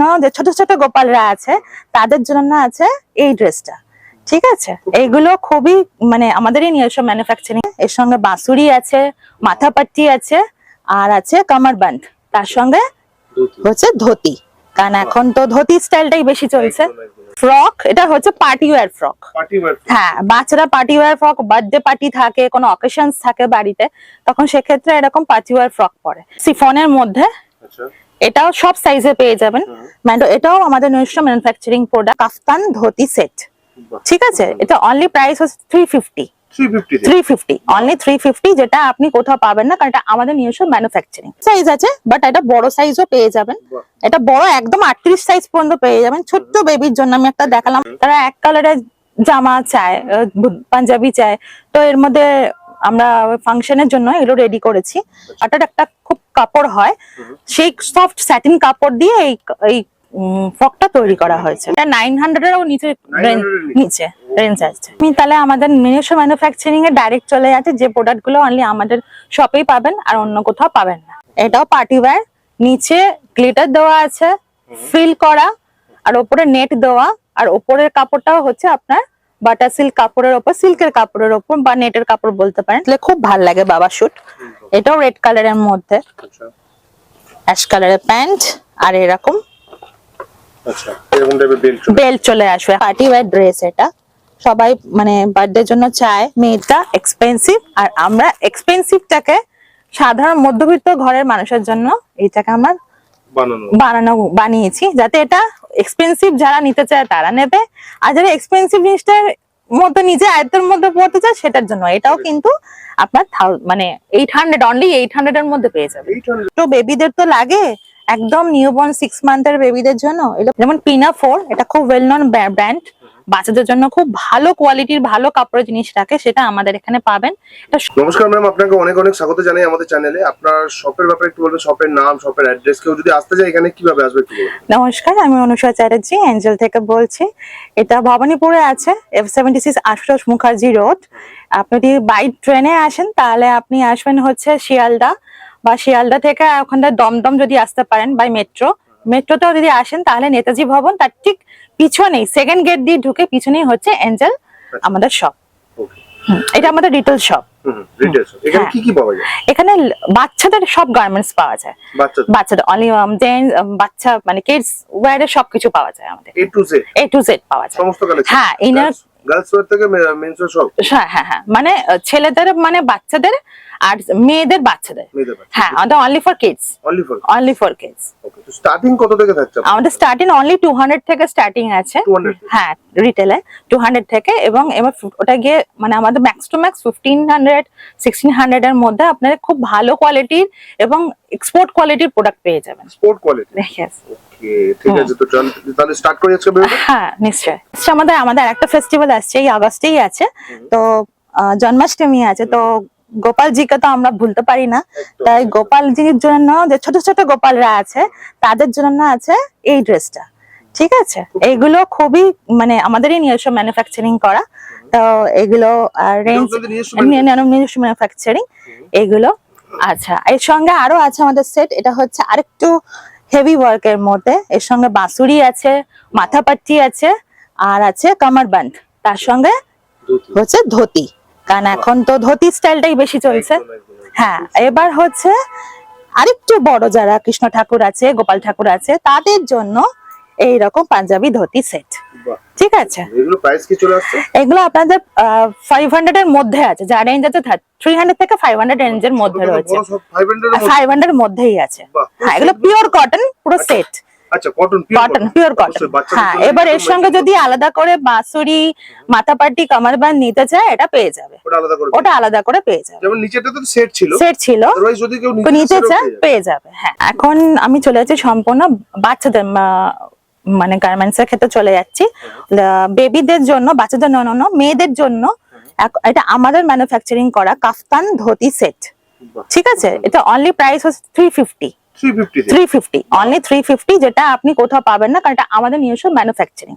জন্য যে ছোট ছোট গোপালরা আছে তাদের জন্য আছে এই ড্রেসটা। ঠিক আছে? এইগুলো খুবই মানে আমাদেরই নিজস্ব ম্যানুফ্যাকচারিং এর সঙ্গে বাঁশুড়ি আছে মাথাপাট্টি আছে আর আছে কামারবান্ড তার সঙ্গে হচ্ছে ধুতি। কারণ এখন তো ধুতি স্টাইলটাই বেশি চলছে। ফ্রক এটা হচ্ছে party wear frock. Party wear হ্যাঁ বাচ্চারা party wear frock birthday party থাকে কোনো অকেশনস থাকে বাড়িতে তখন সেক্ষেত্রে এরকম পার্টি ওয়্যার ফ্রক পরে। সিফনের মধ্যে আচ্ছা। এটাও সব সাইজে পেয়ে যাবেন। ম্যান্ডো এটাও আমাদের নিজস্ব manufacturing product kaftan dhoti set ঠিক আছে? এটা অনলি প্রাইস হচ্ছে three fifty three fifty only three fifty যেটা আপনি কোথাও পাবেন না কারণ এটা আমাদের নিজস্ব ম্যানুফ্যাকচারিং সাইজ আছে বাট এটা বড় সাইজও পেয়ে যাবেন। এটা বড় একদম আটত্রিশ সাইজ পর্যন্ত পেয়ে যাবেন। ছোট্ট বেবির জন্য আমি একটা দেখালাম। তারা এক কালারের জামা চায় পাঞ্জাবি চায়। তো এর মধ্যে আমরা ফাংশনের জন্য এগুলো রেডি করেছি। এটা একটা খুব কাপড় হয়। সেই সফট স্যাটিন কাপড় দিয়ে এই এই ফ্রকটা তৈরি করা হয়েছে। এটা নাইন হান্ড্রেডেরও নিচে 900 এর নিচে? নিচে রেঞ্জ আছে। আমি তাহলে আমাদের নিজস্ব ম্যানুফ্যাকচারিং এ ডাইরেক্ট চলে যাচ্ছে। যে প্রোডাক্টগুলো অনলি আমাদের শপেই পাবেন আর অন্য কোথাও পাবেন না। এটাও পার্টি ওয়্যার নিচে গ্লিটার দেওয়া আছে ফিল করা আর ওপরে নেট দেওয়া আর ওপরের কাপড়টাও হচ্ছে আপনার বাটার সিল্ক কাপড়ের ওপর সিল্কের কাপড়ের ওপর বা নেটের কাপড় বলতে পারেন। তাহলে খুব ভালো লাগে বাবা শুট। এটাও রেড কালারের মধ্যে। আচ্ছা। অ্যাশ কালারের প্যান্ট আর এরকম আচ্ছা বেল্ট বেল্ট চলে আসবে। পার্টি ওয়্যার ড্রেস এটা। সবাই মানে বার্থডের জন্য চায়। মেয়েটা এক্সপেন্সিভ আর আমরা এক্সপেন্সিভটাকে সাধারণ মধ্যবিত্ত ঘরের মানুষের জন্য এইটাকে আমরা বানানো। বানিয়েছি। যাতে এটা এক্সপেন্সিভ যারা নিতে চায় তারা নেবে। আর যারা এক্সপেন্সিভ জিনিসটার মধ্যে নিজে আয়ত্তের মধ্যে পড়তে চায় সেটার জন্য। এটাও কিন্তু আপনার মানে eight hundred only eight hundred এর মধ্যে পেয়ে যাবে। 800 তো বেবিদের তো লাগে একদম নিউবর্ন সিক্স মান্থের বেবিদের জন্য। এটা যেমন পিনা ফোর এটা খুব ওয়েল নন ব্র্যান্ড বাচ্চাদের জন্য খুব ভালো কোয়ালিটির ভালো কাপড়ের জিনিস রাখে সেটা আমাদের এখানে পাবেন। এটা নমস্কার ম্যাম আপনাকে অনেক অনেক স্বাগত জানাই আমাদের চ্যানেলে আপনার শপের ব্যাপারে একটু বলবেন শপের নাম শপের অ্যাড্রেস কেউ যদি আসতে চায় এখানে কীভাবে আসবে একটু বলুন। নমস্কার আমি অনুষা চ্যাটার্জি অ্যাঞ্জেল থেকে বলছি। এটা ভবানীপুরে আছে F seventy six Ashutosh Mukherjee road. আপনি যদি বাই ট্রেনে আসেন তাহলে আপনি আসবেন হচ্ছে শিয়ালদা। বা শিয়ালদা থেকে ওখানটা দমদম যদি আসতে পারেন বাই মেট্রো মেট্রোতেও যদি আসেন তাহলে নেতাজি ভবন তার ঠিক পিছনেই সেকেন্ড গেট দিয়ে ঢুকে পিছনেই হচ্ছে এঞ্জেল আমাদের শপ এটা আমাদের রিটেল শপ এখানে হ্যাঁ। বাচ্চাদের সব গার্মেন্টস পাওয়া যায়। বাচ্চা বাচ্চাদের অনলি বাচ্চা মানে কিডস ওয়্যারের সবকিছু পাওয়া যায় আমাদের। A to Z A to Z পাওয়া যায়। হ্যাঁ, inner- থেকে সব? হ্যাঁ হ্যাঁ হ্যাঁ। মানে ছেলেদের মানে বাচ্চাদের আর মেয়েদের বাচ্চাদের। হ্যাঁ আমাদের only for kids only for only for kids okay তো স্টার্টিং কত থেকে থাকছে? আমাদের স্টার্টিং অনলি টু হান্ড্রেড থেকে স্টার্টিং আছে। 200 হ্যাঁ রিটেলে টু হান্ড্রেড থেকে এবং এবার ওটা গিয়ে মানে আমাদের max to max fifteen hundred sixteen hundred এর মধ্যে আপনারা খুব ভালো কোয়ালিটির এবং এক্সপোর্ট কোয়ালিটির প্রোডাক্ট পেয়ে যাবেন। Sport quality Yes. ওকে ঠিক আছে? তো চল তাহলে স্টার্ট করি আজকে হ্যাঁ নিশ্চয় আমাদের আমাদের একটা ফেস্টিভ্যাল আসছে এই আগস্টেই আছে। তো জন্মাষ্টমী আছে তো গোপালজিকে তো আমরা ভুলতে পারি না। তাই গোপালজির জন্য যে ছোট ছোট গোপালরা আছে তাদের জন্য আছে এই ড্রেসটা। ঠিক আছে? এইগুলো খুবই মানে আমাদেরই নিজস্ব ম্যানুফ্যাকচারিং করা। তো এগুলো রেঞ্জ নিজস্ব ম্যানুফ্যাকচারিং এগুলো আচ্ছা। এর সঙ্গে আরও আছে আমাদের সেট এটা হচ্ছে আরেকটু হেভি ওয়ার্কের মধ্যে। এর সঙ্গে বাঁশুড়ি আছে মাথা মাথাপাট্টি আছে আর আছে কামার ব্যান্ড তার সঙ্গে হচ্ছে ধুতি। কারণ এখন তো ধুতি স্টাইলটাই বেশি চলছে। হ্যাঁ এবার হচ্ছে আরেকটু বড় যারা কৃষ্ণ ঠাকুর আছে গোপাল ঠাকুর আছে তাদের জন্য এই রকম পাঞ্জাবি ধুতি সেট ঠিক আছে? এগুলো প্রাইস কি চলে আসছে? এগুলো আপনাদের ফাইভ হান্ড্রেড এর মধ্যে আছে। যা রেঞ্জ আছে থ্রি হান্ড্রেড থেকে ফাইভ হান্ড্রেড রেঞ্জের মধ্যে রয়েছে। 500 এর মধ্যেই আছে। হ্যাঁ এগুলো পিওর কটন পুরো সেট আচ্ছা কটন কটন পিওর কটন হ্যাঁ এবার এর সঙ্গে যদি আলাদা করে বাঁশুড়ি মাথাপাটি কামারবান নিতে চায় এটা পেয়ে যাবে। ওটা আলাদা করে ওটা আলাদা করে পেয়ে যাবে। যেমন নিচেটা তো সেট ছিল। সেট ছিল। যদি কেউ নিতে চায় পেয়ে যাবে। হ্যাঁ এখন আমি চলে যাচ্ছি সম্পূর্ণ বাচ্চাদের মানে গার্মেন্টস এর ক্ষেত্রে চলে যাচ্ছি। বেবিদের জন্য বাচ্চাদের নন মেয়েদের জন্য এটা আমাদের ম্যানুফ্যাকচারিং করা কাফতান ধুতি সেট ঠিক আছে? এটা অনলি প্রাইস হচ্ছে three fifty three fifty only three fifty যেটা আপনি কোথাও পাবেন না কারণ এটা আমাদের নিজস্ব ম্যানুফ্যাকচারিং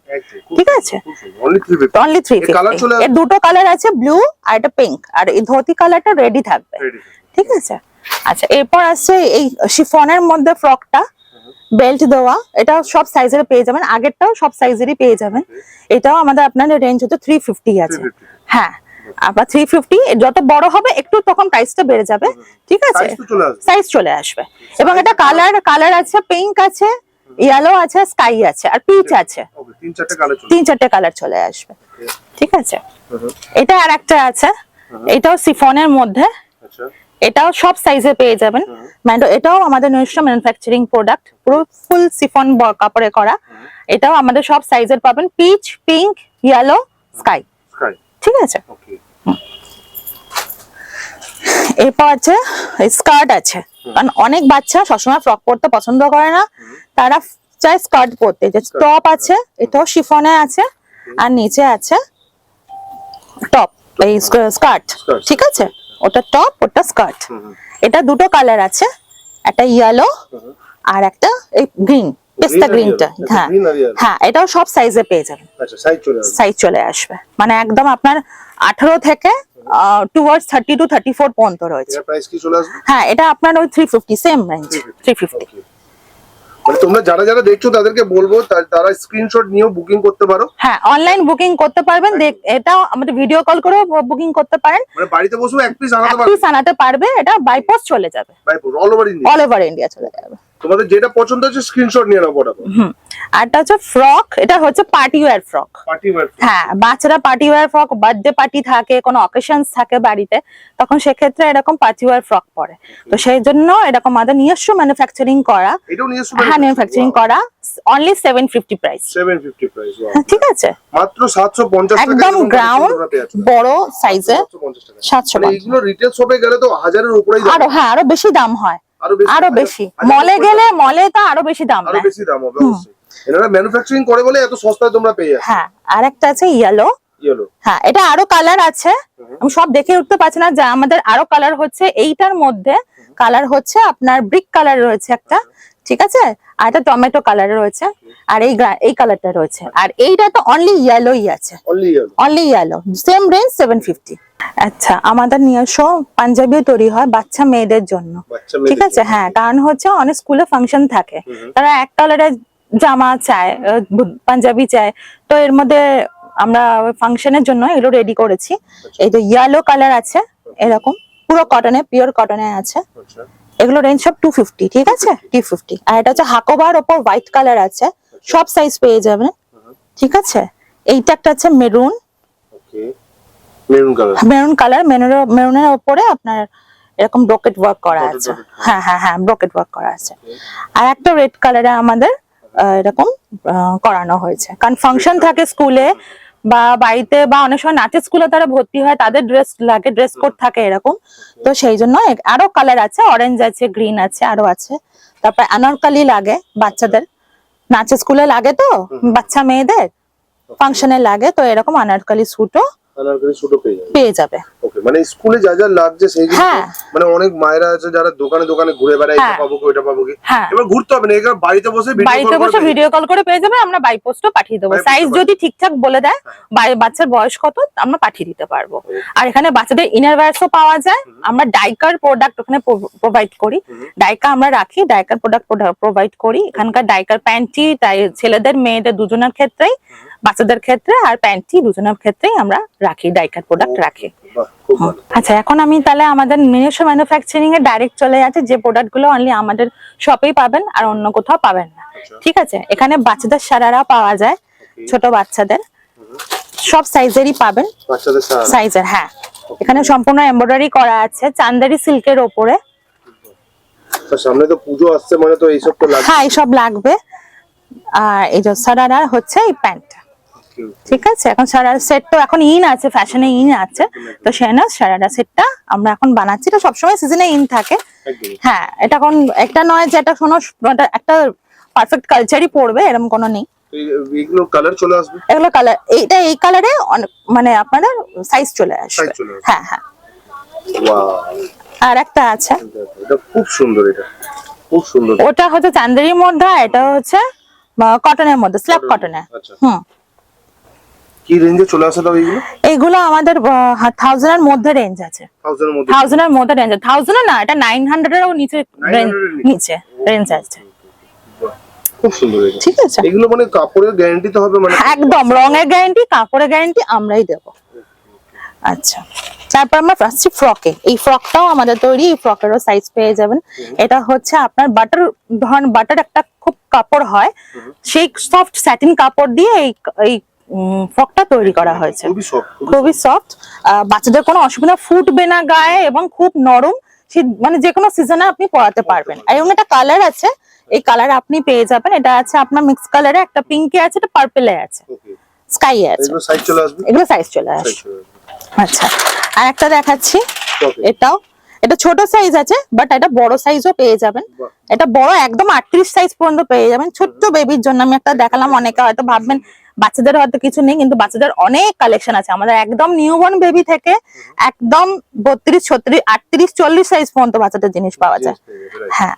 ঠিক আছে? খুব সুন্দর। Only 350 অনলি থ্রি এর ফিফটি এর দুটো কালার আছে ব্লু আর এটা পিঙ্ক আর এই ধুতি কালারটা রেডি থাকবে। ঠিক আছে? আচ্ছা এরপর আসছে এই শিফনের মধ্যে ফ্রকটা বেল্ট দেওয়া এটাও সব সাইজের পেয়ে যাবেন। আগেরটাও সব সাইজেরই পেয়ে যাবেন। এটাও আমাদের আপনার রেঞ্জ হচ্ছে থ্রি ফিফটি আছে। হ্যাঁ আবার থ্রি ফিফটি যত বড় হবে একটু তখন প্রাইসটা বেড়ে যাবে। ঠিক আছে? সাইজ চলে আসবে। এবং এটা কালার কালার আছে পিঙ্ক আছে ইয়েলো আছে স্কাই আছে আর পিচ আছে। তিন চারটে কালার চলে তিন চারটে কালার চলে আসবে। ঠিক আছে? এটা আর একটা আছে এটাও সিফনের মধ্যে। আচ্ছা। এটাও সব সাইজে পেয়ে যাবেন। ম্যান্ডো এটাও আমাদের নিজস্ব ম্যানুফ্যাকচারিং প্রোডাক্ট পুরো ফুল সিফন কাপড়ে করা। এটাও আমাদের সব সাইজের পাবেন। পিচ পিঙ্ক ইয়েলো স্কাই ঠিক আছে? এরপর আছে স্কার্ট আছে। কারণ অনেক বাচ্চা সবসময় ফ্রক পরতে পছন্দ করে না। তারা চায় স্কার্ট পরতে। যে টপ আছে এটাও শিফনে আছে আর নিচে আছে টপ এই স্কার্ট ঠিক আছে? ওটা টপ ওটা স্কার্ট। এটা দুটো কালার আছে একটা ইয়েলো আর একটা এই গ্রিন পেস্তা গ্রিনটা হ্যাঁ। হ্যাঁ এটাও সব সাইজে পেয়ে যাবেন। আচ্ছা সাইজ চলে আসবে। মানে একদম আপনার আঠারো থেকে towards thirty two thirty four পর্যন্ত রয়েছে। হ্যাঁ এটা আপনার ওই three fifty same range three fifty. মানে তোমরা যারা যারা দেখছ তাদেরকে বলব তারা স্ক্রিনশট নিয়েও বুকিং করতে পারো। হ্যাঁ অনলাইন বুকিং করতে পারবেন। এটাও আমাদের ভিডিও কল করে বুকিং করতে পারেন। মানে বাড়িতে বসেও এক পিস আনাতে পারবে। পিস আনাতে পারবে এটা বাই পোস্ট চলে যাবে। By all over India all over India চলে যাবে। তোমাদের যেটা পছন্দ হচ্ছে স্ক্রিনশট নিয়ে নাও হুম। আর এটা হচ্ছে ফ্রক এটা হচ্ছে party wear frock party wear হ্যাঁ বাচ্চারা party wear frock birthday party থাকে কোনো অকেশনস থাকে বাড়িতে তখন সেক্ষেত্রে এরকম পার্টি ওয়্যার ফ্রক পরে। তো সেই জন্য এরকম আমাদের নিজস্ব ম্যানুফ্যাকচারিং করা। এটাও নিয়ে হ্যাঁ ম্যানুফ্যাকচারিং করা only seven fifty price 750 price ঠিক আছে। মাত্র 750 টাকা একদম গ্রাউন্ড বড় সাইজে 750 টাকা। সাতশো মানে এইগুলো রিটেল শপে গেলে তো হাজারের উপরেই আরও হ্যাঁ আরও বেশি দাম হয়। আরও বেশি হাজারের মলে গেলে মলে তো আরও বেশি দাম আরও বেশি দাম হবে অবশ্যই। এনারা ম্যানুফ্যাকচারিং করে বলে এত সস্তায় তোমরা পেয়ে যাচ্ছ। হ্যাঁ আর একটা আছে ইয়েলো ইয়েলো হ্যাঁ এটা আরও কালার আছে। আমি সব দেখে উঠতে পারছি না যে আমাদের আরও কালার হচ্ছে এইটার মধ্যে কালার হচ্ছে আপনার ব্রিক কালার রয়েছে একটা। ঠিক আছে? আর একটা টমেটো কালার রয়েছে আর এই এই কালারটা রয়েছে। আর এইটা তো অনলি ইয়েলোই আছে। Only yellow only yellow same range seven fifty আচ্ছা আমাদের নিজস্ব পাঞ্জাবিও তৈরি হয় বাচ্চা মেয়েদের জন্য। ঠিক আছে? হ্যাঁ কারণ হচ্ছে অনেক স্কুলে ফাংশন থাকে। তারা এক কালারের জামা চায় পাঞ্জাবি চায়। তো এর মধ্যে আমরা ফাংশনের জন্য এগুলো রেডি করেছি। এই যে ইয়েলো কালার আছে এরকম। পুরো কটনে পিওর কটনে আছে। আচ্ছা। এগুলো রেঞ্জ সব টু ফিফটি ঠিক আছে? টু ফিফটি আর এটা হচ্ছে হাকোবার ওপর হোয়াইট কালার আছে। সব সাইজ পেয়ে যাবেন। ঠিক আছে? এইটা একটা আছে মেরুন মেরুন কালার মেরুনের মেরুনের ওপরে আপনার এরকম ব্রকেট ওয়ার্ক করা আছে। হ্যাঁ হ্যাঁ হ্যাঁ ব্রকেট ওয়ার্ক করা আছে। আর একটা রেড কালারে আমাদের এরকম করানো হয়েছে। কারণ ফাংশন থাকে স্কুলে বা বাড়িতে বা অনেক সময় নাচের স্কুলে তারা ভর্তি হয় তাদের ড্রেস লাগে ড্রেস কোড থাকে এরকম। তো সেই জন্য আরও কালার আছে অরেঞ্জ আছে গ্রিন আছে আরও আছে। তারপর আনারকালি লাগে বাচ্চাদের। নাচের স্কুলে লাগে তো বাচ্চা মেয়েদের। ফাংশনে লাগে তো এরকম আনারকালি স্যুটও আনারকলি পেয়ে যাবে। পেয়ে যাবে। ওকে মানে স্কুলে যা যা লাগছে সেই হ্যাঁ। মানে অনেক মায়েরা আছে যারা দোকানে দোকানে ঘুরে বেড়ায় এটা হ্যাঁ। পাবো কি ওটা পাবো কি। হ্যাঁ। এবার ঘুরতে হবে না এখানে বাড়িতে বসে ভিডিও বাড়িতে বসে ভিডিও কল করে পেয়ে যাবে আমরা বাই পোস্টও পাঠিয়ে দেবো। সাইজ যদি ঠিকঠাক বলে দেয় বাচ্চার বয়স কত আমরা পাঠিয়ে দিতে পারব। আর এখানে বাচ্চাদের ইনার ওয়্যারসও পাওয়া যায়। আমরা ডাইকার প্রোডাক্ট ওখানে প্রোভাইড করি। ডাইকা আমরা রাখি ডাইকার প্রোডাক্ট প্রোভাইড করি। এখানকার ডাইকার প্যান্টি ছেলেদের মেয়েদের দুজনের ক্ষেত্রেই বাচ্চাদের ক্ষেত্রে আর প্যান্টি দুজনের ক্ষেত্রেই আমরা রাখি ডাইকার প্রোডাক্ট রাখি। আচ্ছা এখন আমি তাহলে আমাদের নিজস্ব ম্যানুফ্যাকচারিং এ ডাইরেক্ট চলে যাচ্ছে যে প্রোডাক্টগুলো অনলি আমাদের শপেই পাবেন আর অন্য কোথাও পাবেন না। আচ্ছা। ঠিক আছে? এখানে বাচ্চাদের সারারা পাওয়া যায় ছোট বাচ্চাদের। সব সাইজেরই পাবেন। সাইজের হ্যাঁ। এখানে সম্পূর্ণ এমব্রয়ডারি করা আছে চান্দারি সিল্কের ওপরে। তো সামনে তো পুজো আসছে মানে তো এইসব তো লাগবে। হ্যাঁ এইসব লাগবে। আর এই যে সারারা হচ্ছে এই প্যান্টটা ঠিক আছে? এখন সারার সেট তো এখন ইন আছে ফ্যাশনে ইন আছে। তো সেনা সারারা সেটটা আমরা এখন বানাচ্ছি। এটা সবসময় সিজনে ইন থাকে। হ্যাঁ এটা এখন একটা নয় যে এটা শোনো একটা পারফেক্ট কালচারই পড়বে এরকম কোনো নেই। তো কালার চলে আসবে? এগুলো কালার এইটা এই কালারে মানে আপনাদের সাইজ চলে আসবে। হ্যাঁ হ্যাঁ। আর একটা আছে। এটা খুব সুন্দর এটা। খুব সুন্দর। ওটা হচ্ছে চান্দেরির মধ্যে এটা হচ্ছে কটনের মধ্যে স্ল্যাব কটনে আচ্ছা। হুম। কি রেঞ্জে চলে আসে তাও এইগুলো? এইগুলো আমাদের থাউজেন্ড এর মধ্যে রেঞ্জ আছে। থাউজেন্ডের মধ্যে থাউজেন্ড এর মধ্যে রেঞ্জ থাউজেন্ড না এটা নাইন হান্ড্রেড এরও নিচে 900 নিচে। রেঞ্জ আছে। খুব সুন্দর ঠিক আছে। এগুলো মানে কাপড়ের গ্যারান্টি তো হবে মানে একদম রঙের গ্যারান্টি কাপড়ের গ্যারান্টি আমরাই দেবো। আচ্ছা তারপর আমরা আসছি ফ্রকে এই ফ্রকটাও আমাদের তৈরি এই ফ্রকেরও সাইজ পেয়ে যাবেন। এটা হচ্ছে আপনার বাটার ধরুন বাটার একটা খুব কাপড় হয় সেই সফট স্যাটিন কাপড় দিয়ে এই এই ফ্রকটা তৈরি করা হয়েছে। খুবই সফট বাচ্চাদের কোনো অসুবিধা ফুটবে না গায়ে এবং খুব নরম মানে যে কোনো সিজনে আপনি পরাতে পারবেন। এবং একটা কালার আছে এই কালার আপনি পেয়ে যাবেন। এটা আছে আপনার মিক্স কালারে একটা পিঙ্কে আছে একটা পার্পেলে আছে। স্কাই আছে। এগুলো সাইজ চলে আসবে? চলে আচ্ছা আর একটা দেখাচ্ছি। এটাও। এটা ছোট সাইজ আছে বাট এটা বড় সাইজও পেয়ে যাবেন। এটা বড় একদম আটত্রিশ সাইজ পর্যন্ত পেয়ে যাবেন। ছোট্ট বেবির জন্য আমি একটা দেখালাম অনেকে হয়তো ভাববেন বাচ্চাদের হয়তো কিছু নেই কিন্তু বাচ্চাদের অনেক কালেকশন আছে। আমাদের একদম নিউবর্ন বেবি থেকে একদম বত্রিশ ছত্রিশ আটত্রিশ চল্লিশ সাইজ পর্যন্ত বাচ্চাদের জিনিস পাওয়া যায়। হ্যাঁ।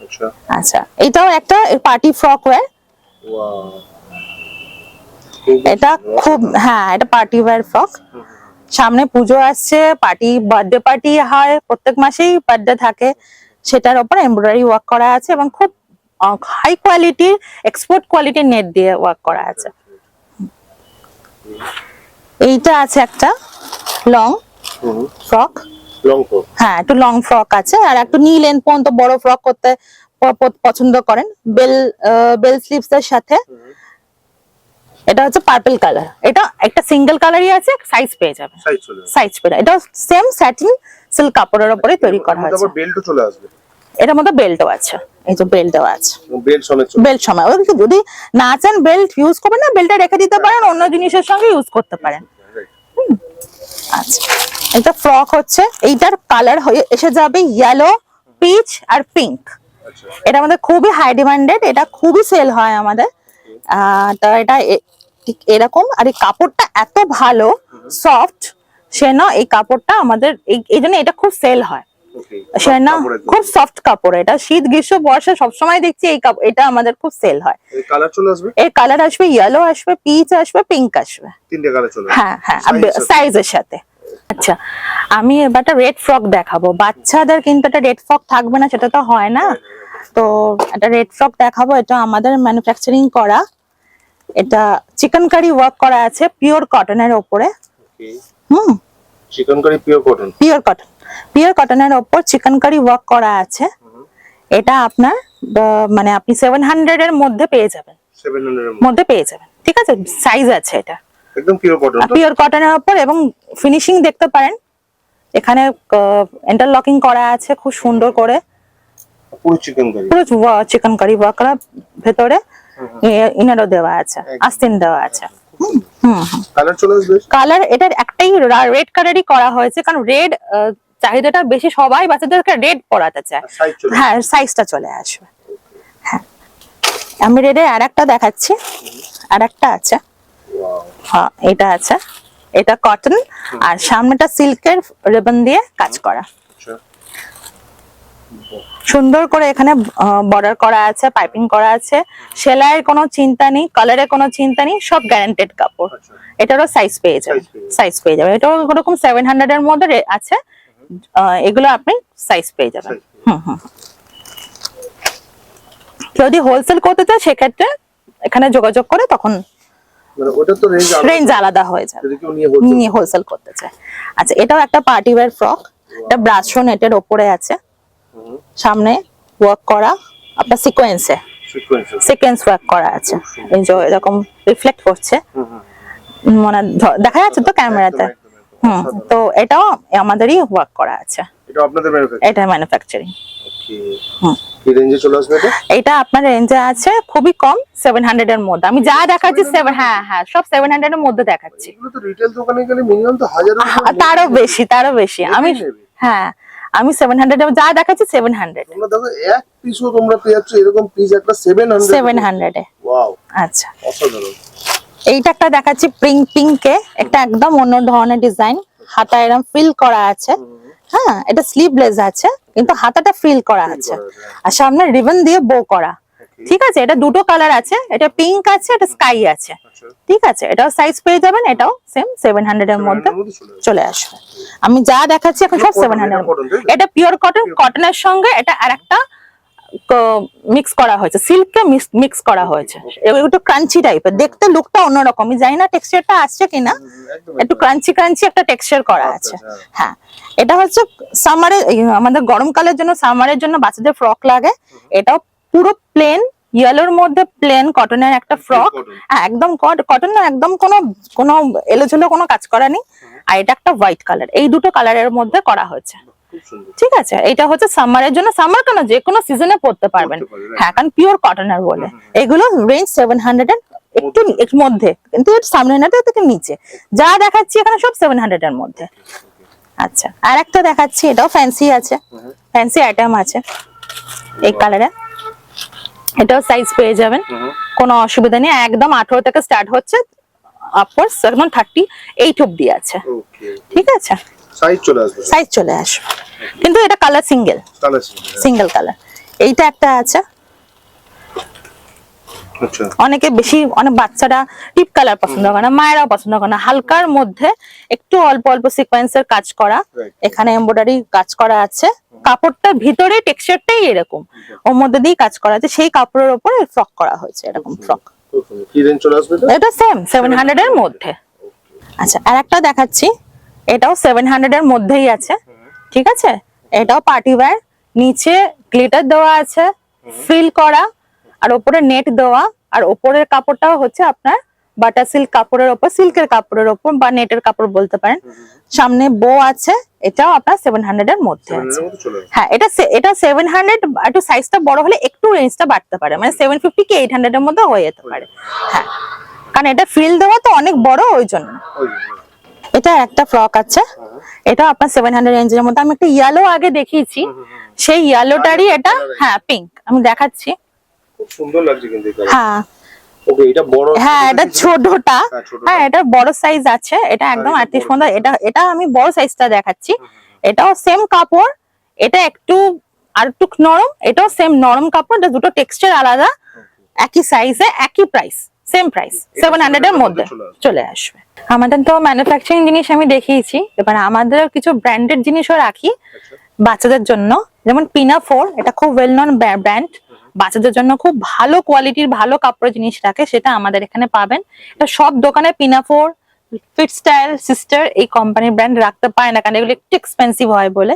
আচ্ছা। আচ্ছা। এটাও একটা পার্টি ফ্রক ওয়্যার এটা খুব হ্যাঁ এটা পার্টি ওয়্যার ফ্রক সামনে পুজো আসছে পার্টি বার্থডে পার্টি হয় প্রত্যেক মাসেই বার্থডে থাকে। সেটার উপর এমব্রয়ডারি ওয়ার্ক করা আছে এবং খুব হাই কোয়ালিটির এক্সপোর্ট কোয়ালিটির নেট দিয়ে ওয়ার্ক করা আছে। এইটা আছে একটা লং ফ্রক। Long frock. হ্যাঁ একটু লং ফ্রক আছে আর একটু নি লেন্থ পর্যন্ত বড় ফ্রক করতে পছন্দ করেন। বেল বেল স্লিভস এর সাথে। এটা হচ্ছে পার্পল কালার এটা একটা সিঙ্গেল কালারই আছে সাইজ পেয়ে যাবে। সাইজ পেয়ে এটা সেম স্যাটিন সিল্ক কাপড়ের উপরে তৈরি করা হয়েছে। বেল্টও চলে আসবে। এটার মধ্যে বেল্টও আছে। এই যে বেল্ট দেওয়া আছে। বেল্ট সময় ওই যদি না চান বেল্ট ইউজ করবেন না বেল্টটা রেখে দিতে পারেন অন্য জিনিসের সঙ্গে ইউজ করতে পারেন। আচ্ছা। এটা ফ্রক হচ্ছে। এইটার কালার হয়ে এসে যাবে ইয়েলো পিচ আর পিঙ্ক আচ্ছা। এটা আমাদের খুবই হাই ডিমান্ডেড এটা খুবই সেল হয় আমাদের। তো এটা ঠিক এরকম। আর এই কাপড়টা এত ভালো সফট সে না এই কাপড়টা আমাদের এই জন্য এটা খুব সেল হয়। না খুব সফট কাপড় এটা। শীত গ্রীষ্ম বর্ষা সবসময় দেখছি এই এটা আমাদের খুব সেল হয়। কালার চলে আসবে? এর কালার আসবে ইয়েলো আসবে পিচ আসবে পিঙ্ক আসবে। তিনটে কালার চলে হ্যাঁ হ্যাঁ। সাইজের সাথে। আচ্ছা আমি এবার একটা রেড ফ্রক দেখাবো। বাচ্চাদের কিন্তু একটা রেড ফ্রক থাকবে না সেটা তো হয় না। তো একটা রেড ফ্রক দেখাবো এটা আমাদের ম্যানুফ্যাকচারিং করা। এটা চিকেন কারি ওয়ার্ক করা আছে পিওর কটনের ওপরে। হুম। Chikankari pure cotton pure cotton pure কটনের ওপর চিকেন কারি ওয়ার্ক করা আছে। এটা আপনার মানে আপনি সেভেন হান্ড্রেড এর মধ্যে পেয়ে যাবেন। 700 এর মধ্যে। পেয়ে যাবেন। ঠিক আছে? সাইজ আছে এটা। একদম পিওর কটন পিওর কটনের ওপর এবং ফিনিশিং দেখতে পারেন। এখানে ইন্টারলকিং করা আছে খুব সুন্দর করে। পুরো চিকেন কারি পুরো চিকেন কারি ওয়ার্ক করা ভেতরে। ইনারও দেওয়া আছে আস্তিন দেওয়া আছে। হুম হুম কালার চলে আসবে? কালার এটার একটাই রেড কালারই করা হয়েছে। কারণ রেড চাহিদাটা বেশি সবাই বাচ্চাদেরকে রেড পরাতে চায়। হ্যাঁ সাইজটা চলে আসবে। হ্যাঁ। আমি রেডে আর একটা দেখাচ্ছি। আর একটা আছে হ্যাঁ এটা আছে। এটা কটন আর সামনেটা সিল্কের রিবন দিয়ে কাজ করা। আচ্ছা। সুন্দর করে এখানে বর্ডার করা আছে পাইপিং করা আছে। সেলাইয়ের কোনো চিন্তা নেই কালারের কোনো চিন্তা নেই সব গ্যারান্টেড কাপড়। আচ্ছা। এটারও সাইজ পেয়ে যাবে। সাইজ পেয়ে যাবে। এটাও ওরকম সেভেন হান্ড্রেড এর মধ্যে আছে। এগুলো আপনি সাইজ পেয়ে যাবেন। হুম হুম। যদি হোলসেল করতে চায় সেক্ষেত্রে এখানে যোগাযোগ করে তখন মানে রেঞ্জ রেঞ্জ আলাদা। হয়ে যাবে। নিয়ে হোলসেল করতে চায়। আচ্ছা এটাও একটা পার্টি ওয়্যার ফ্রক এটা ব্রাশো নেটের ওপরে আছে। সামনে ওয়ার্ক করা আপনার সিকোয়েন্সে সিকোয়েন্স ওয়ার্ক করা আছে। এই যে এরকম রিফ্লেক্ট করছে। মানে ধ- দেখা যাচ্ছে তো ক্যামেরাতে। হুম তো এটাও আমাদেরই ওয়ার্ক করা আছে। এটা আপনাদের ম্যানুফ্যাকচার এটা ম্যানুফ্যাকচারিং ওকে হুম। কি রেঞ্জে চলে আসবে এটা? এটা আপনার রেঞ্জে আছে খুবই কম সেভেন হান্ড্রেড এর মধ্যে। আমি যা দেখাচ্ছি হ্যাঁ হ্যাঁ সব সেভেন হান্ড্রেড এর মধ্যে দেখাচ্ছি। এগুলো তো রিটেল দোকানে গেলে মিনিমাম তো হাজার আহ, তারও বেশি তারও বেশি। আমি হ্যাঁ আমি সেভেন হান্ড্রেড যা দেখাচ্ছি সেভেন হান্ড্রেড তোমরা দেখো এক পিসও তোমরা পেয়ে যাচ্ছ এরকম পিস একটা সেভেন হান্ড্রেড সেভেন হান্ড্রেডে ওয়াও আচ্ছা। অসাধারণ। এইটা একটা দেখাচ্ছি পিঙ্ক পিঙ্কে একটা একদম অন্য ধরনের ডিজাইন হাতা এরকম ফিল করা আছে। হ্যাঁ এটা স্লিভলেস আছে কিন্তু হাতাটা ফিল করা আছে। আর সামনে রিবন দিয়ে বো করা। ঠিক আছে? এটা দুটো কালার আছে। এটা পিঙ্ক আছে এটা স্কাই আছে। আচ্ছা। ঠিক আছে? এটাও সাইজ পেয়ে যাবেন এটাও সেম সেভেন হান্ড্রেড এর মধ্যে চলে আসবে। আমি যা দেখাচ্ছি এখন সব সেভেন এটা হান্ড্রেড? এটা পিওর কটন কটনের সঙ্গে এটা আর একটা মিক্স করা হয়েছে সিল্ককে মিক্স করা হয়েছে। একটু ক্রাঞ্চি টাইপের দেখতে লুকটা অন্যরকমই জানি না টেক্সচারটা আসছে কিনা। একটু ক্রাঞ্চি ক্রাঞ্চি একটা টেক্সচার করা আছে। হ্যাঁ। এটা হচ্ছে সামারে আমাদের গরমকালের জন্য সামারের জন্য বাচ্চাদের ফ্রক লাগে। এটাও পুরো প্লেন ইয়েলোর মধ্যে প্লেন কটনের একটা ফ্রক হ্যাঁ একদম কটন না একদম কোনো কোনো এলোঝুলো কোনো কাজ করা নেই। আর এটা একটা হোয়াইট কালার এই দুটো কালারের মধ্যে করা হয়েছে। ঠিক আছে? এটা হচ্ছে সামারের জন্য সামার কেন? যে কোনো সিজনে পড়তে পারবেন. হ্যাঁ কারণ পিওর কটনের বলে। এগুলো রেঞ্জ সেভেন হান্ড্রেড এর একটু মধ্যে। কিন্তু সামনে হান্ড্রেড থেকে নিচে। যা দেখাচ্ছি এখানে সব সেভেন হান্ড্রেড এর মধ্যে। আচ্ছা আর একটা দেখাচ্ছি এটাও ফ্যান্সি আছে। ফ্যান্সি আইটেম আছে। এই কালারে এটাও সাইজ পেয়ে যাবেন। কোনো অসুবিধা নেই। একদম আঠারো থেকে স্টার্ট হচ্ছে আপওয়ার্ডস একদম থার্টি এইট অব্দি আছে ঠিক আছে? সাইজ চলে আসবে। সাইজ চলে আসবে। কিন্তু এটা colour single colour single colour এইটা একটা আছে। আচ্ছা। অনেকে বেশি অনেক বাচ্চারা টিপ কালার পছন্দ করে না মায়েরাও পছন্দ করে না। হালকার মধ্যে একটু অল্প অল্প সিকোয়েন্সের কাজ করা। এখানে এমব্রয়ডারি কাজ করা আছে। কাপড়টার ভিতরে টেক্সচারটাই এরকম। ওর মধ্যে দিয়ে কাজ করা আছে। সেই কাপড়ের উপরে ফ্রক করা হয়েছে এরকম ফ্রক এটা? সেম সেভেন হান্ড্রেড এর মধ্যে। আচ্ছা আর একটা দেখাচ্ছি। এটাও সেভেন হান্ড্রেড এর মধ্যেই আছে। ঠিক আছে? এটাও পার্টি ওয়্যার নিচে গ্লিটার দেওয়া আছে ফিল করা আর ওপরে নেট দেওয়া। আর ওপরের কাপড়টাও হচ্ছে আপনার বাটার সিল্ক কাপড়ের ওপর সিল্কের কাপড়ের ওপর বা নেটের কাপড় বলতে পারেন। সামনে বো আছে এটাও আপনার সেভেন হান্ড্রেড এর মধ্যে আছে। হ্যাঁ এটা এটা সেভেন হান্ড্রেড একটু সাইজটা বড় হলে একটু রেঞ্জটা বাড়তে পারে। মানে সেভেন ফিফটি কি এইট হান্ড্রেড এর মধ্যে হয়ে যেতে পারে। হ্যাঁ কারণ এটা ফিল দেওয়া তো অনেক বড় ওই জন্য। ওই যে, এটা একটা ফ্রক আছে। এটা আপনার সেভেন হান্ড্রেড রেঞ্জের মধ্যে। আমি একটা ইয়েলো আগে দেখিয়েছি। সেই ইয়েলোটারই এটা হ্যাঁ পিঙ্ক আমি দেখাচ্ছি। খুব সুন্দর লাগছে কিন্তু হ্যাঁ। ওকে এটা বড় হ্যাঁ এটা ছোটটা। হ্যাঁ। হ্যাঁ এটা বড় সাইজ আছে। এটা একদম এটা পর্যন্ত। এটা এটা আমি বড় সাইজটা দেখাচ্ছি। এটাও সেম কাপড়। এটা একটু আর একটু নরম। এটাও সেম নরম কাপড়। এটা দুটো টেক্সচার আলাদা। একই সাইজে একই price same price seven hundred এর মধ্যে চলে আসবে। আমাদের তো ম্যানুফ্যাকচারিং জিনিস আমি দেখিয়েছি এবার আমাদের কিছু ব্র্যান্ডেড জিনিসও রাখি আচ্ছা। বাচ্চাদের জন্য। যেমন পিনা ফোর এটা খুব ওয়েল নন ব্র্যান্ড বাচ্চাদের জন্য খুব ভালো কোয়ালিটির ভালো কাপড়ের জিনিস রাখে সেটা আমাদের এখানে পাবেন। এটা সব দোকানে পিনা ফোর ফিট স্টাইল সিস্টার এই কোম্পানির ব্র্যান্ড রাখতে পারে না কারণ এগুলো একটু এক্সপেন্সিভ হয় বলে।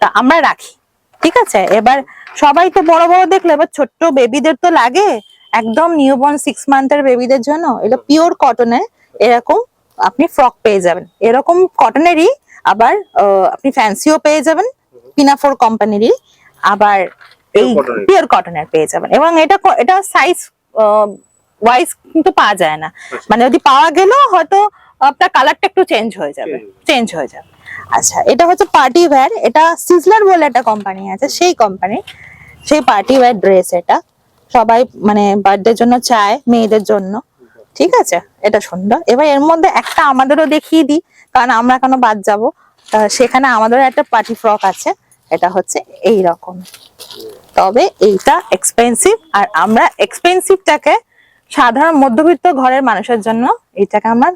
তা আমরা রাখি। ঠিক আছে? এবার সবাই তো বড় বড় দেখলে এবার ছোট্ট বেবিদের তো লাগে। একদম নিউবর্ন সিক্স মান্থের বেবিদের জন্য এটা পিওর কটনের এরকম আপনি ফ্রক পেয়ে যাবেন। এরকম কটনেরই আবার আপনি ফ্যান্সিও পেয়ে যাবেন পিনাফোর কোম্পানিরই আবার এই। পিওর কটনের পেয়ে যাবেন। এবং এটা এটা সাইজ ওয়াইজ কিন্তু পাওয়া যায় না। মানে যদি পাওয়া গেলেও হয়তো আপনার কালারটা একটু চেঞ্জ হয়ে যাবে। চেঞ্জ হয়ে যাবে। আচ্ছা এটা হচ্ছে পার্টি ওয়্যার এটা সিজলার বলে একটা কোম্পানি আছে সেই কোম্পানি সেই পার্টি ওয়্যার ড্রেস এটা। সবাই মানে বার্থডের জন্য চায় মেয়েদের জন্য। ঠিক আছে? এটা সুন্দর। এবার এর মধ্যে একটা আমাদেরও দেখিয়ে দিই কারণ আমরা কেন বাদ যাব? সেখানে আমাদেরও একটা পার্টি ফ্রক আছে এটা হচ্ছে এই রকম তবে এইটা এক্সপেন্সিভ আর আমরা এক্সপেন্সিভটাকে সাধারণ মধ্যবিত্ত ঘরের মানুষের জন্য এইটাকে আমরা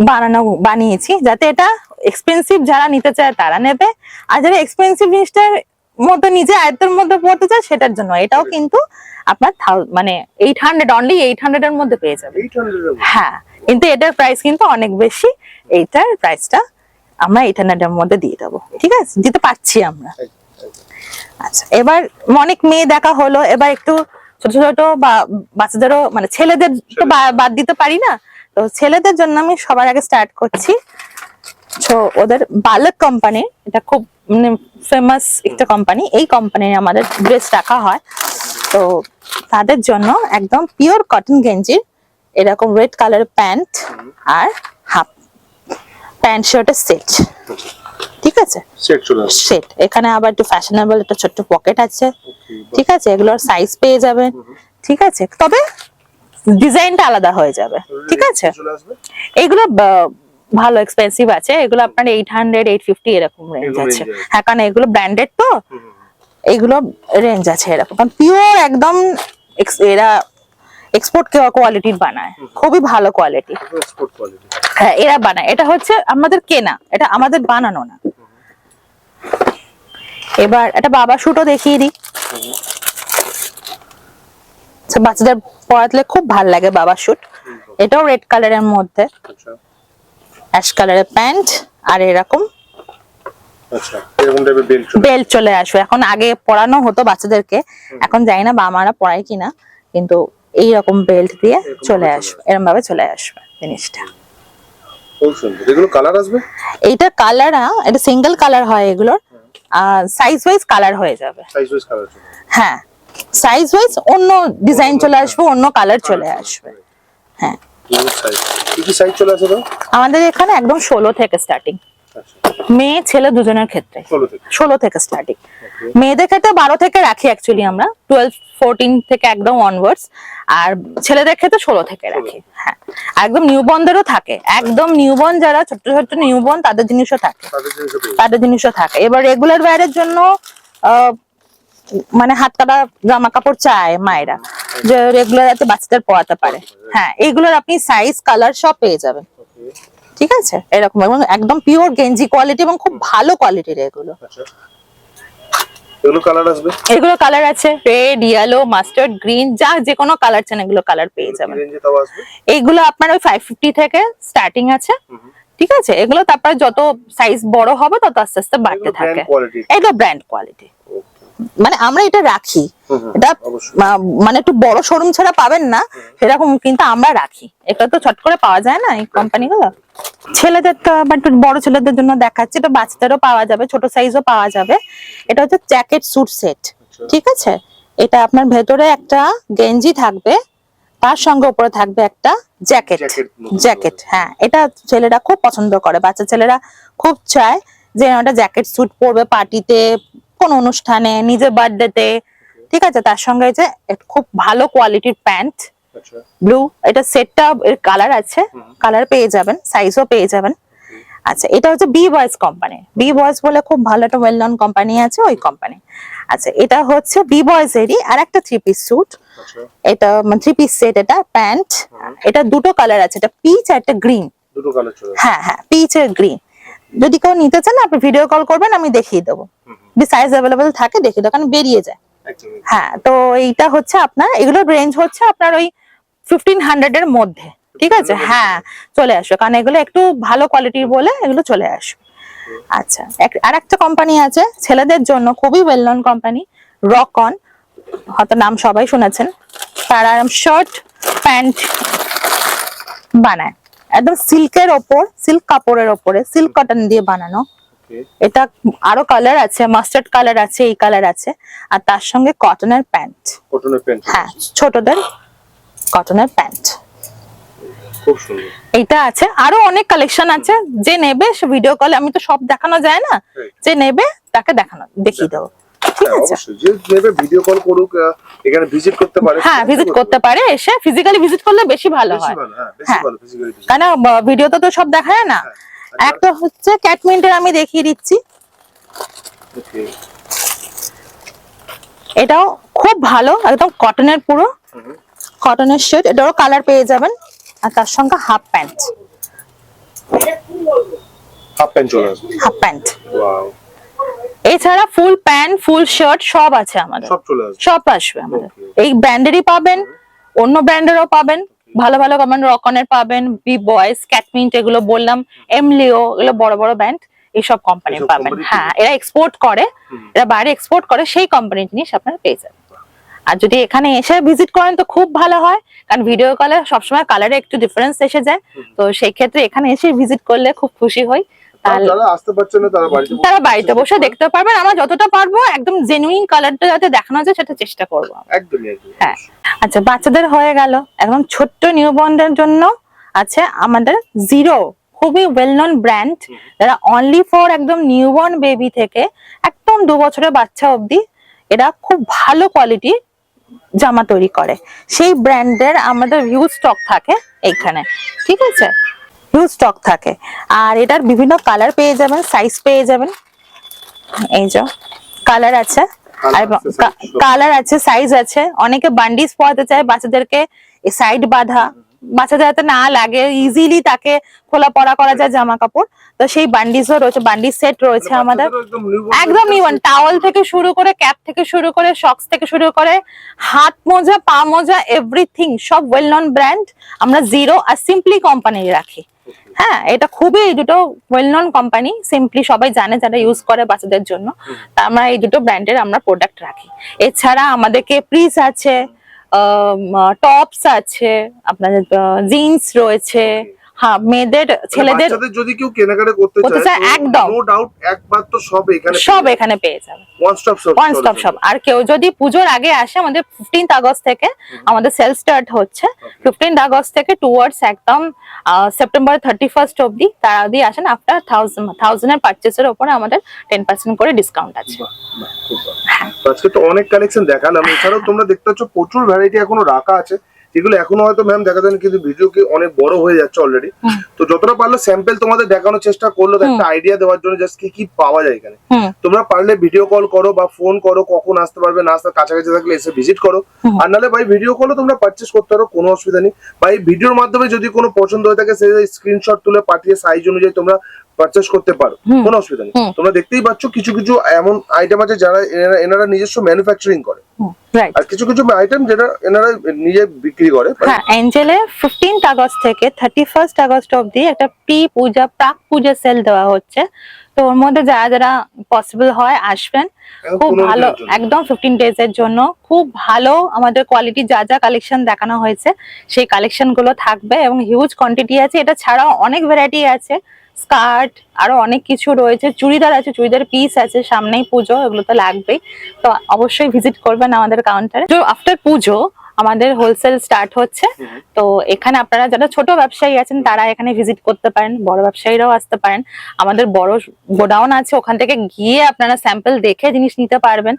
বানানো। বানিয়েছি। যাতে এটা এক্সপেন্সিভ যারা নিতে চায় তারা নেবে। আর যারা এক্সপেন্সিভ জিনিসটার মতো নিজে আয়ত্তের মধ্যে পড়তে চায় সেটার জন্য। এটাও কিন্তু আপনার মানে eight hundred only eight hundred এর মধ্যে পেয়ে যাবে। হ্যাঁ কিন্তু এটার প্রাইস কিন্তু অনেক বেশি। এইটার প্রাইসটা আমরা এইট হান্ড্রেড এর মধ্যে দিয়ে দেবো। ঠিক আছে? দিতে পারছি আমরা। আচ্ছা এবার অনেক মেয়ে দেখা হলো। এবার একটু ছোট ছোট বা বাচ্চাদেরও মানে ছেলেদের তো বাদ দিতে পারি না। তো ছেলেদের জন্য আমি সবার আগে স্টার্ট করছি। তো ওদের বালক কোম্পানি এটা খুব মানে ফেমাস একটা কোম্পানি এই কোম্পানির আমাদের ড্রেস রাখা হয়। তো তাদের জন্য একদম পিওর কটন গেঞ্জির এরকম রেড কালারের প্যান্ট আর হাফ প্যান্ট শার্টের সেট ঠিক আছে? সেট এখানে আবার একটু ফ্যাশনেবল একটা ছোট্ট পকেট আছে। ঠিক আছে? এগুলোর সাইজ পেয়ে যাবেন ঠিক আছে? তবে ডিজাইনটা আলাদা হয়ে যাবে। ঠিক আছে? এগুলো ভালো এক্সপেন্সিভ আছে। এগুলো আপনার এইট হান্ড্রেড এইট ফিফটি এরকম রেঞ্জ আছে। হ্যাঁ কারণ এগুলো ব্র্যান্ডেড তো এইগুলো রেঞ্জ আছে এরকম। কারণ পিওর একদম এরা এক্সপোর্ট কোয়ালিটির বানায়। খুবই ভালো কোয়ালিটি হ্যাঁ এরা বানায়। এটা হচ্ছে আমাদের কেনা। এটা আমাদের বানানো না। এবার একটা বাবা শুটও দেখিয়ে দিই। আচ্ছা বাচ্চাদের পরাতলে খুব ভালো লাগে বাবা শুট এটাও রেড কালারের মধ্যে। আচ্ছা। অ্যাশ কালারের প্যান্ট আর এরকম আচ্ছা বেল্ট বেল্ট চলে আসবে। এখন আগে পরানো হতো বাচ্চাদেরকে এখন জানি না বাবা মারা পড়ায় কিনা কিন্তু এইরকম বেল্ট দিয়ে চলে আসবে এরকম ভাবে চলে আসবে জিনিসটা। এগুলো কালার আসবে? এইটা কালার এটা সিঙ্গেল কালার হয় এগুলোর আর সাইজ ওয়াইজ কালার হয়ে যাবে। সাইজ ওয়াইজ কালার হ্যাঁ সাইজ ওয়াইজ অন্য ডিজাইন চলে আসবে অন্য কালার চলে আসবে। হ্যাঁ। আমাদের এখানে একদম ষোলো থেকে স্টার্টিং আচ্ছা। মেয়ে ছেলে দুজনের ক্ষেত্রে। ষোলো থেকে। স্টার্টিং মেয়েদের ক্ষেত্রে বারো থেকে রাখি অ্যাকচুয়ালি আমরা। টুয়েলভ ফোরটিন থেকে একদম অনওয়ার্ডস আর ছেলেদের ক্ষেত্রে ষোলো থেকে রাখি। হ্যাঁ। একদম নিউবর্নদেরও থাকে। একদম নিউবর্ন যারা ছোট্ট ছোট্ট নিউবর্ন তাদের জিনিসও থাকে। তাদের জিনিসও থাকে। এবার রেগুলার ওয়্যারের জন্য আহ, মানে হাত কাটা জামা কাপড় চায় মায়েরা যে রেগুলার যাতে বাচ্চাদের পরাতে পারে। হ্যাঁ এইগুলোর আপনি সাইজ কালার সব পেয়ে যাবেন। ঠিক আছে? এরকম এবং একদম পিওর গেঞ্জি কোয়ালিটি এবং খুব ভালো কোয়ালিটির এগুলো। আচ্ছা। এগুলো কালার আসবে? এগুলো কালার আছে রেড ইয়েলো মাস্টার্ড গ্রিন যা যে কোনো কালার চান এগুলো কালার পেয়ে যাবেন। এইগুলো আপনার ওই ফাইভ ফিফটি থেকে স্টার্টিং আছে। ঠিক আছে? এগুলো তারপর যত সাইজ বড় হবে তত আস্তে আস্তে বাড়তে থাকে। এটা ব্র্যান্ড কোয়ালিটি মানে আমরা এটা রাখি। এটা মানে একটু বড় শোরুম ছাড়া পাবেন না সেরকম কিন্তু আমরা রাখি। এটা তো ছট করে পাওয়া যায় না এই কোম্পানিগুলো ছেলেদের তো আবার একটু বড় ছেলেদের জন্য দেখাচ্ছি এটা বাচ্চাদেরও পাওয়া যাবে ছোট সাইজও পাওয়া যাবে। এটা হচ্ছে জ্যাকেট স্যুট সেট ঠিক আছে? এটা আপনার ভেতরে একটা গেঞ্জি থাকবে তার সঙ্গে উপরে থাকবে একটা জ্যাকেট জ্যাকেট হ্যাঁ। এটা ছেলেরা খুব পছন্দ করে বাচ্চা ছেলেরা খুব চায় যে একটা জ্যাকেট স্যুট পরবে পার্টিতে কোন অনুষ্ঠানে নিজের বার্থডেতে ঠিক আছে? তার সঙ্গে যে খুব ভালো কোয়ালিটির প্যান্ট আচ্ছা। ব্লু এটা সেটটা এর কালার আছে। কালার পেয়ে যাবেন সাইজও পেয়ে যাবেন। আচ্ছা এটা হচ্ছে B boys company B boys বলে খুব ভালো একটা ওয়েল নন কোম্পানি আছে ওই কোম্পানি আচ্ছা এটা হচ্ছে বি বয়েস এরই আর একটা থ্রি পিস স্যুট আচ্ছা। এটা থ্রি পিস সেট এটা প্যান্ট এটা দুটো কালার আছে এটা পিচ আর একটা গ্রিন দুটো কালার চলে হ্যাঁ হ্যাঁ পিচ আর গ্রিন যদি কেউ নিতে চান আপনি ভিডিও কল করবেন আমি দেখিয়ে দেবো। সাইজ অ্যাভেলেবেল থাকে দেখিয়ে দেবো কারণ বেরিয়ে যায়। হ্যাঁ তো এইটা হচ্ছে আপনার এগুলোর রেঞ্জ হচ্ছে আপনার ওই ফিফটিন হান্ড্রেড এর মধ্যে ঠিক আছে? হ্যাঁ চলে আসবে কারণ এগুলো একটু ভালো কোয়ালিটির বলে এগুলো চলে আসবে। আচ্ছা আর একটা কোম্পানি আছে ছেলেদের জন্য খুবই well known company rock on হয়তো নাম সবাই শুনেছেন। তারা শার্ট প্যান্ট বানায়। একদম সিল্কের ওপর সিল্ক কাপড়ের ওপরে সিল্ক কটন দিয়ে বানানো। এটা আরও কালার আছে মাস্টার্ড কালার আছে এই কালার আছে আর তার সঙ্গে কটনের প্যান্ট কটনের প্যান্ট হ্যাঁ ছোটদের কটনের প্যান্ট খুব সুন্দর। এইটা আছে আরও অনেক কালেকশন আছে যে নেবে সে ভিডিও কলে আমি তো সব দেখানো যায় না যে নেবে তাকে দেখানো দেখিয়ে দেবো। হ্যাঁ, ভিডিও কল করুক এখানে ভিজিট করতে পারে হ্যাঁ ভিজিট করতে পারে। এসে ফিজিক্যালি ভিজিট করলে বেশি ভালো হয়। হ্যাঁ বেশি হ্যাঁ। কারণ ভিডিওতে তো সব দেখায় না। একটা হচ্ছে ক্যাটমিন্টের আমি দেখিয়ে দিচ্ছি। এটাও খুব ভালো একদম কটনের পুরো। কটনের শার্ট এটারও কালার পেয়ে যাবেন। আর তার সঙ্গে হাফ প্যান্ট হাফ প্যান্ট চলে আসবে। হাফ প্যান্ট ওয়াও এছাড়া ফুল প্যান্ট ফুল শার্ট সব আছে আমাদের। সব চলে আসবে। সব আসবে আমাদের। এই ব্র্যান্ডেরই পাবেন অন্য ব্র্যান্ডেরও পাবেন। ভালো ভালো কমেন্ট রকনের পাবেন বি বয়েস ক্যাটমিন্ট এগুলো বললাম এমলিও এগুলো বড় বড় ব্যান্ড এইসব কোম্পানি পাবেন। হ্যাঁ এরা এক্সপোর্ট করে এরা বাইরে এক্সপোর্ট করে সেই কোম্পানি জিনিস আপনারা পেয়ে যাবেন। আর যদি এখানে এসে ভিজিট করেন তো খুব ভালো হয় কারণ ভিডিও কলে সবসময় কালারে একটু ডিফারেন্স এসে যায়। তো সেই ক্ষেত্রে এখানে এসে ভিজিট করলে খুব খুশি হই। তারা বাড়িতে বসে দেখতে পারবেন আমরা যতটা পারব একদম জেনুইন কালারটা যাতে দেখানো যায় সেটা চেষ্টা করব হ্যাঁ। আচ্ছা বাচ্চাদের হয়ে গেল। একদম ছোট্ট নিউবর্নদের জন্য আছে আমাদের জিরো খুবই ওয়েল নন ব্র্যান্ড যারা অনলি ফর একদম নিউবর্ন বেবি থেকে একদম দু বছরের বাচ্চা অবধি এরা খুব ভালো কোয়ালিটি জামা তৈরি করে। সেই ব্র্যান্ডের আমাদের হিউজ স্টক থাকে এইখানে। ঠিক আছে? হিউজ স্টক থাকে। আর এটার বিভিন্ন কালার পেয়ে যাবেন সাইজ পেয়ে যাবেন। এই যে কালার আছে। আর। কালার আছে সাইজ আছে অনেকে বান্ডিস পড়াতে চায় বাচ্চাদেরকে সাইড বাঁধা। বাচ্চা যাতে না লাগে ইজিলি তাকে খোলা পড়া করা যায় জামা কাপড়। তো সেই বান্ডিসও রয়েছে বান্ডিস সেট রয়েছে আমাদের। একদম baby টাওয়াল থেকে শুরু করে ক্যাপ থেকে শুরু করে সক্স থেকে শুরু করে হাত মোজা পা মোজা এভরিথিং সব ওয়েল নন ব্র্যান্ড আমরা জিরো আর সিম্পলি কোম্পানি রাখি। হ্যাঁ এটা খুবই এই দুটো ওয়েল নন কোম্পানি সিম্পলি সবাই জানে যারা ইউজ করে বাচ্চাদের জন্য। তা আমরা এই দুটো ব্র্যান্ডের আমরা প্রোডাক্ট রাখি। এছাড়া আমাদের প্রিস আছে টপস আছে আপনাদের জিন্স রয়েছে হ্যাঁ মেয়েদের মানে ছেলেদের যদি কেউ কেনাকাটা করতে চায় একদম। নো ডাউট একমাত্র সব এখানে সব এখানে পেয়ে যাবে। One stop shop one stop shop আর কেউ যদি পুজোর আগে আসে আমাদের ফিফটিন্থ আগস্ট থেকে আমাদের সেল স্টার্ট হচ্ছে। ফিফটিন্থ আগস্ট থেকে টুয়ার্ডস একদম সেপ্টেম্বর থার্টি ফার্স্ট অব্দি তারা যদি আসেন। আফটার থাউজেন্ড থাউজেন্ডের পার্চেসের ওপরে আমাদের টেন পার্সেন্ট করে ডিসকাউন্ট আছে। তো আজকে তো অনেক কালেকশন দেখালাম। এছাড়াও তোমরা দেখতে পাচ্ছ প্রচুর ভ্যারাইটি এখনও রাখা আছে। যেগুলো এখনও হয়তো ম্যাম দেখা যায়নি কিন্তু ভিডিও কি অনেক বড় হয়ে যাচ্ছে অলরেডি তো যতটা পারল স্যাম্পল তোমাদের দেখানোর চেষ্টা করল একটা আইডিয়া দেওয়ার জন্য জাস্ট কি কি পাওয়া যায় এখানে। তোমরা পারলে ভিডিও কল করো বা ফোন করো কখন আসতে পারবে না আসতে কাছাকাছি থাকলে এসে ভিজিট করো। আর নাহলে ভাই ভিডিও কলও তোমরা পারচেস করতে পারো কোনো অসুবিধা নেই। বা এই ভিডিওর মাধ্যমে যদি কোনো পছন্দ হয়ে থাকে সেই স্ক্রিনশট তুলে পাঠিয়ে সাইজ অনুযায়ী তোমরা পারচেস করতে পারো। কোনো অসুবিধা নেই। তোমরা দেখতেই পাচ্ছ কিছু কিছু এমন আইটেম আছে যারা এনারা- এনারা নিজস্ব ম্যানুফ্যাকচারিং করে। আর কিছু কিছু আইটেম যেটা এনারা নিজে বিক্রি করে হ্যাঁ এঞ্জেলে ফিফটিন্থ আগস্ট থেকে থার্টি ফার্স্ট আগস্ট অব্দি একটা প্রি পূজা প্রাক পূজা সেল দেওয়া হচ্ছে। তো ওর মধ্যে যারা যারা পসিবল হয় আসবেন। খুব ভালো একদম ফিফটিন ডেজ এর জন্য। খুব ভালো আমাদের কোয়ালিটি যা যা কালেকশন দেখানো হয়েছে সেই কালেকশনগুলো থাকবে এবং হিউজ কোয়ান্টিটি আছে। এটা ছাড়াও অনেক ভ্যারাইটি আছে। স্কার্ট আরও অনেক কিছু রয়েছে। চুড়িদার আছে চুড়িদার পিস আছে সামনেই পুজো এগুলো তো লাগবেই। তো অবশ্যই ভিজিট করবেন আমাদের কাউন্টারে তো আফটার পুজো আমাদের হোলসেল স্টার্ট হচ্ছে। তো এখানে আপনারা যারা ছোট ব্যবসায়ী আছেন তারা এখানে ভিজিট করতে পারেন বড় ব্যবসায়ীরাও আসতে পারেন। আমাদের বড় গোডাউন আছে ওখান থেকে গিয়ে আপনারা স্যাম্পল দেখে জিনিস নিতে পারবেন।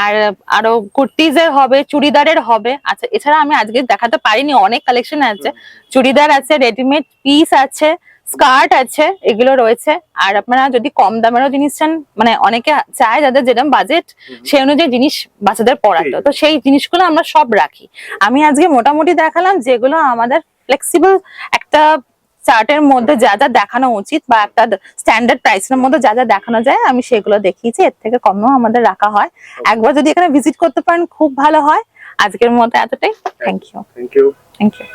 আর আরও কুর্তিজের হবে চুড়িদারের হবে। আচ্ছা এছাড়া আমি আজকে দেখাতে পারিনি অনেক কালেকশন আছে। চুড়িদার আছে রেডিমেড পিস আছে। স্কার্ট আছে এগুলো রয়েছে। আর আপনারা যদি কম দামেরও জিনিস চান মানে অনেকে চায় যাদের যেরকম বাজেট সেই অনুযায়ী জিনিস বাচ্চাদের পড়াতো তো সেই জিনিসগুলো আমরা সব রাখি। আমি আজকে মোটামুটি দেখালাম যেগুলো আমাদের ফ্লেক্সিবল একটা চার্টের মধ্যে যা যা দেখানো উচিত বা একটা স্ট্যান্ডার্ড প্রাইসের মধ্যে যা যা দেখানো যায় আমি সেগুলো দেখিয়েছি। এর থেকে কমও আমাদের রাখা হয়। একবার যদি এখানে ভিজিট করতে পারেন খুব ভালো হয়। আজকের মতো এতটাই। Thank you thank you thank you